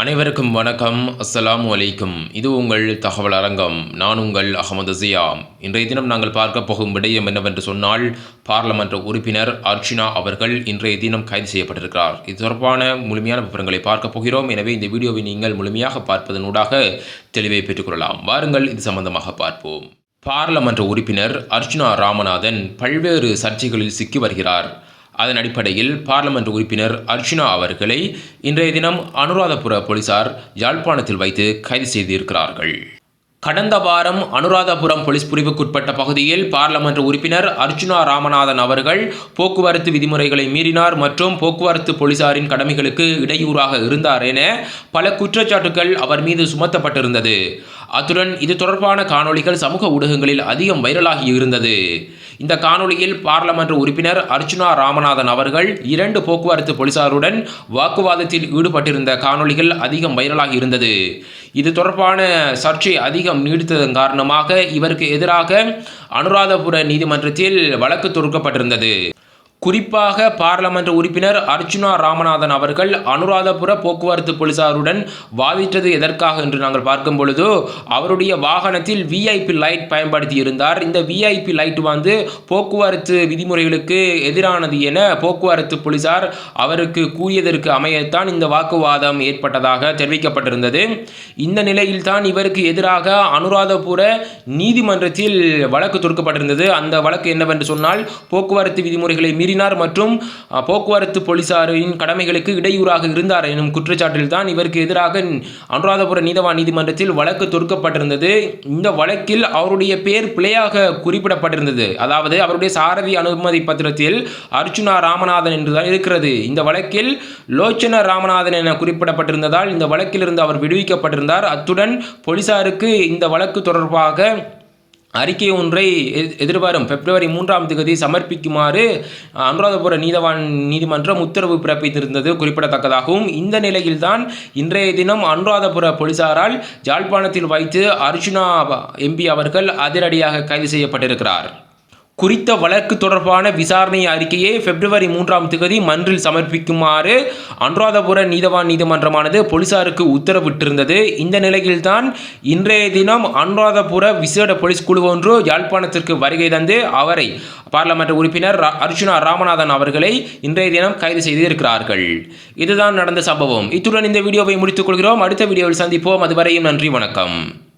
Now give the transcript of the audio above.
அனைவருக்கும் வணக்கம். அஸ்ஸலாமு அலைக்கும். இது உங்கள் தகவல் அரங்கம். நான் உங்கள் அகமது ஜியாம் இன்றைய தினம் நாங்கள் பார்க்க போகும் விடயம் என்னவென்று சொன்னால் பாராளுமன்ற உறுப்பினர் அர்ச்சினா அவர்கள் இன்றைய தினம் கைது செய்யப்பட்டிருக்கிறார். இது தொடர்பான முழுமையான விவரங்களை பார்க்க போகிறோம். எனவே இந்த வீடியோவை நீங்கள் முழுமையாக பார்ப்பதனூடாக தெளிவை பெற்றுக்கொள்ளலாம் வாருங்கள் இது சம்பந்தமாக பார்ப்போம். பாராளுமன்ற உறுப்பினர் அர்ச்சுனா ராமநாதன் பல்வேறு சர்ச்சைகளில் சிக்கி வருகிறார். அதன் அடிப்படையில் பார்லமென்ட் உறுப்பினர் அர்ச்சுனா அவர்களை இன்றைய தினம் அனுராதபுர போலீசார் யாழ்ப்பாணத்தில் வைத்து கைது செய்திருக்கிறார்கள். கடந்த வாரம் அனுராதபுரம் போலீஸ் பிரிவுக்குட்பட்ட பகுதியில் பார்லமெண்ட் உறுப்பினர் அர்ச்சுனா ராமநாதன் அவர்கள் போக்குவரத்து விதிமுறைகளை மீறினார் மற்றும் போக்குவரத்து போலீசாரின் கடமைகளுக்கு இடையூறாக இருந்தார் என பல குற்றச்சாட்டுகள் அவர் மீது சுமத்தப்பட்டிருந்தது. அத்துடன் இது தொடர்பான காணொளிகள் சமூக ஊடகங்களில் அதிகம் வைரலாகி இருந்தது. இந்த காணொளியில் பார்லமெண்ட் உறுப்பினர் அர்ச்சுனா ராமநாதன் அவர்கள் இரண்டு போக்குவரத்து போலீசாருடன் வாக்குவாதத்தில் ஈடுபட்டிருந்த காணொளிகள் அதிகம் வைரலாகி இருந்தது. இது தொடர்பான சர்ச்சை அதிகம் நீடித்ததன் காரணமாக இவருக்கு எதிராக அனுராதபுர நீதிமன்றத்தில் வழக்கு தொடுக்கப்பட்டிருந்தது. குறிப்பாக பாராளுமன்ற உறுப்பினர் அர்ச்சுனா ராமநாதன் அவர்கள் அனுராதபுர போக்குவரத்து போலீசாருடன் வாதிட்டது எதற்காக என்று நாங்கள் பார்க்கும் பொழுது அவருடைய வாகனத்தில் விஐபி லைட் பயன்படுத்தி இருந்தார் இந்த விஐபி லைட் வந்து போக்குவரத்து விதிமுறைகளுக்கு எதிரானது என போக்குவரத்து போலீசார் அவருக்கு கூறியதற்கு அமையத்தான் இந்த வாக்குவாதம் ஏற்பட்டதாக தெரிவிக்கப்பட்டிருந்தது. இந்த நிலையில்தான் இவருக்கு எதிராக அனுராதபுர நீதிமன்றத்தில் வழக்கு தொடுக்கப்பட்டிருந்தது. அந்த வழக்கு என்னவென்று சொன்னால் போக்குவரத்து விதிமுறைகளை மீறினார் மற்றும் போக்குவரத்து போலீசாரின் கடமைகளுக்கு இடையூறாக இருந்தார் எனும் குற்றச்சாட்டில் தான் இவருக்கு எதிராக அனுராதபுர நீதவான் நீதிமன்றத்தில் வழக்கு தொடுக்கப்பட்டிருந்தது. இந்த வழக்கில் அவருடைய பெயர் பிழையாக குறிப்பிடப்பட்டிருந்தது. அதாவது அவருடைய சாரதி அனுமதி பத்திரத்தில் அர்ச்சுனா ராமநாதன் என்றுதான் இருக்கிறது. இந்த வழக்கில் லோச்சன ராமநாதன் என குறிப்பிடப்பட்டிருந்ததால் இந்த வழக்கிலிருந்து அவர் விடுவிக்கப்பட்டிருந்தார். அத்துடன் போலீசாருக்கு இந்த வழக்கு தொடர்பாக அறிக்கை ஒன்றை எதிர்வரும் பிப்ரவரி மூன்றாம் தேதி சமர்ப்பிக்குமாறு அனுராதபுர நீதவான் நீதிமன்றம் உத்தரவு பிறப்பித்திருந்தது குறிப்பிடத்தக்கதாகவும் இந்த நிலையில்தான் இன்றைய தினம் அனுராதபுர போலீசாரால் ஜாழ்ப்பாணத்தில் வைத்து அர்ஜுனா எம்பி அவர்கள் அதிரடியாக கைது செய்யப்பட்டிருக்கிறார். குறித்த வழக்கு தொடர்பான விசாரணை அறிக்கையை பிப்ரவரி மூன்றாம் தேதி மன்றில் சமர்ப்பிக்குமாறு அனுராதபுர நீதவான் நீதிமன்றமானது போலீசாருக்கு உத்தரவிட்டிருந்தது. இந்த நிலையில்தான் இன்றைய தினம் அனுராதபுர விசேட போலீஸ் குழு ஒன்று யாழ்ப்பாணத்திற்கு வருகை தந்து அவரை பாராளுமன்ற உறுப்பினர் ரா- ராமநாதன் அவர்களை இன்றைய தினம் கைது செய்திருக்கிறார்கள். இதுதான் நடந்த சம்பவம். இத்துடன் இந்த வீடியோவை முடித்துக் கொள்கிறோம். அடுத்த வீடியோவில் சந்திப்போம். அதுவரையும் நன்றி வணக்கம்.